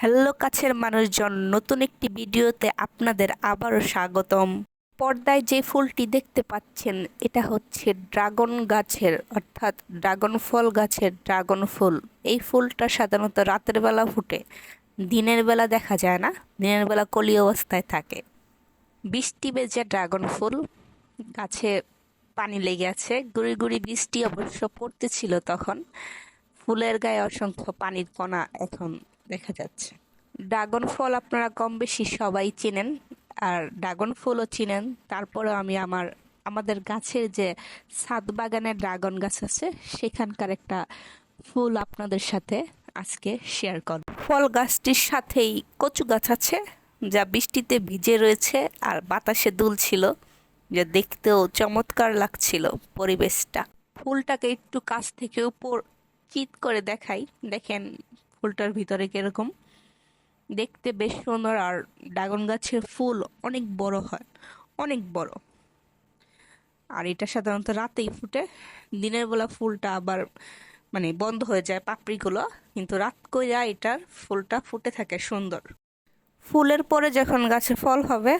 Hello কাছের মানুষজন, নতুন একটি ভিডিওতে আপনাদের আবারও স্বাগতম। পর্দায় যে ফুলটি দেখতে পাচ্ছেন, এটা হচ্ছে ড্রাগন গাছের, অর্থাৎ ড্রাগন ফল গাছের ড্রাগন ফুল। এই ফুলটা সাধারণত রাতের বেলা ফুটে, দিনের বেলা দেখা যায় না, দিনের বেলা কলি অবস্থায় থাকে। বৃষ্টি বেজে ড্রাগন ফুল, গাছে পানি লেগে আছে, গুড়ি গুড়ি বৃষ্টি অবশ্য পড়তেছিল তখন। ফুলের গায়ে অসংখ্য পানির কণা এখন দেখা যাচ্ছে। ড্রাগন ফল আপনারা কম বেশি সবাই চেনেন, আর ড্রাগন ফুলও চিনেন। তারপরেও আমি আমার, আমাদের গাছের যে ছাদ বাগানের ড্রাগন গাছ আছে, সেখানকার একটা ফুল আপনাদের সাথে আজকে শেয়ার করব। ফল গাছটির সাথেই কচু গাছ আছে, যা বৃষ্টিতে ভিজে রয়েছে আর বাতাসে দুলছিল, যা দেখতেও চমৎকার লাগছিল পরিবেশটা। ফুলটাকে একটু কাছ থেকে উপর চিত করে দেখাই। দেখেন ফুলটার ভিতরে কীরকম? দেখতে বেশ সুন্দর আর ড্রাগন গাছের ফুল অনেক বড় হয়, অনেক বড়। আর এটা সাধারণত রাতেই ফুটে, দিনের বেলা ফুলটা আবার মানে বন্ধ হয়ে যায় পাপড়িগুলো, কিন্তু রাত কইরা এটার ফুলটা ফুটে থাকে সুন্দর। ফুলের পরে যখন গাছে ফল হবে,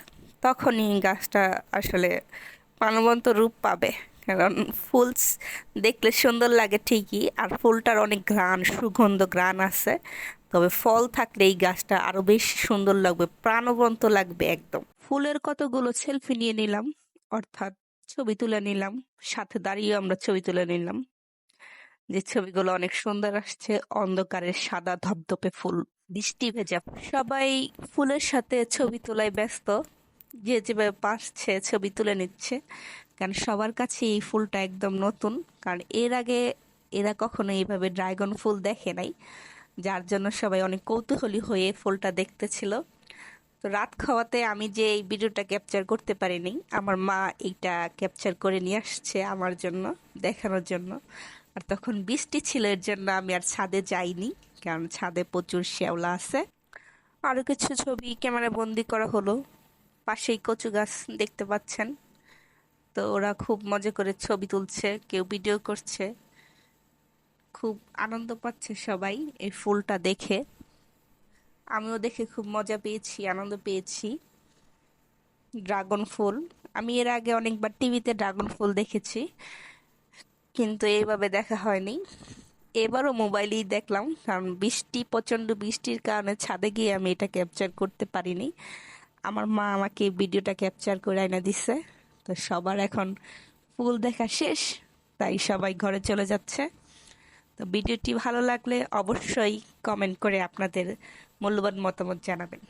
তখনই গাছটা আসলে প্রাণবন্ত রূপ পাবে। কারণ ফুল দেখলে সুন্দর লাগে ঠিকই। আর ফুলটার অনেক ঘ্রাণ, সুগন্ধ ঘ্রাণ আছে। তবে ফল থাকলে এই গাছটা আরও বেশি সুন্দর লাগবে, প্রাণবন্ত লাগবে একদম। ফুলের কতগুলো সেলফি নিয়ে নিলাম, অর্থাৎ ছবি তুলে নিলাম, সাথে দাঁড়িয়ে আমরা ছবি তুলে নিলাম। যে ছবিগুলো অনেক সুন্দর আসছে অন্ধকারের সাদা ধপধপে ফুল, বৃষ্টি ভেজা। সবাই ফুলের সাথে ছবি তোলায় ব্যস্ত, যে যেভাবে পারছে ছবি তুলে নিচ্ছে। কারণ সবার কাছে এই ফুলটা একদম নতুন। কারণ এর আগে এরা কখনো এইভাবে ড্রাগন ফুল দেখে নাই, যার জন্য সবাই অনেক কৌতূহলী হয়ে ফুলটা দেখতেছিল। তো রাত খাওয়াতে আমি যে এই ভিডিওটা ক্যাপচার করতে পারিনি, আমার মা এইটা ক্যাপচার করে নিয়ে আসছে আমার জন্য, দেখানোর জন্য। আর তখন বৃষ্টি ছিল, এর জন্য আমি আর ছাদে যাইনি, কারণ ছাদে প্রচুর শ্যাওলা আছে। আরও কিছু ছবি ক্যামেরা বন্দি করা হলো। পাশেই কচু গাছ দেখতে পাচ্ছেন। তো ওরা খুব মজা করে ছবি তুলছে, কেউ ভিডিও করছে। খুব আনন্দ পাচ্ছে সবাই এই ফুলটা দেখে। আমিও দেখে খুব মজা পেয়েছি, আনন্দ পেয়েছি। ড্রাগন ফুল, আমি এর আগে অনেকবার টিভিতে ড্রাগন ফুল দেখেছি, কিন্তু এইভাবে দেখা হয়নি। এবারও মোবাইলেই দেখলাম, কারণ বৃষ্টি, প্রচণ্ড বৃষ্টির কারণে ছাদে গিয়ে আমি এটা ক্যাপচার করতে পারিনি। আমার মা আমাকে ভিডিওটা ক্যাপচার করে আইনা দিছে। তো সবার এখন ফুল দেখা শেষ, তাই সবাই ঘরে চলে যাচ্ছে। তো ভিডিওটি ভালো লাগলে অবশ্যই কমেন্ট করে আপনাদের মূল্যবান মতামত জানাবেন।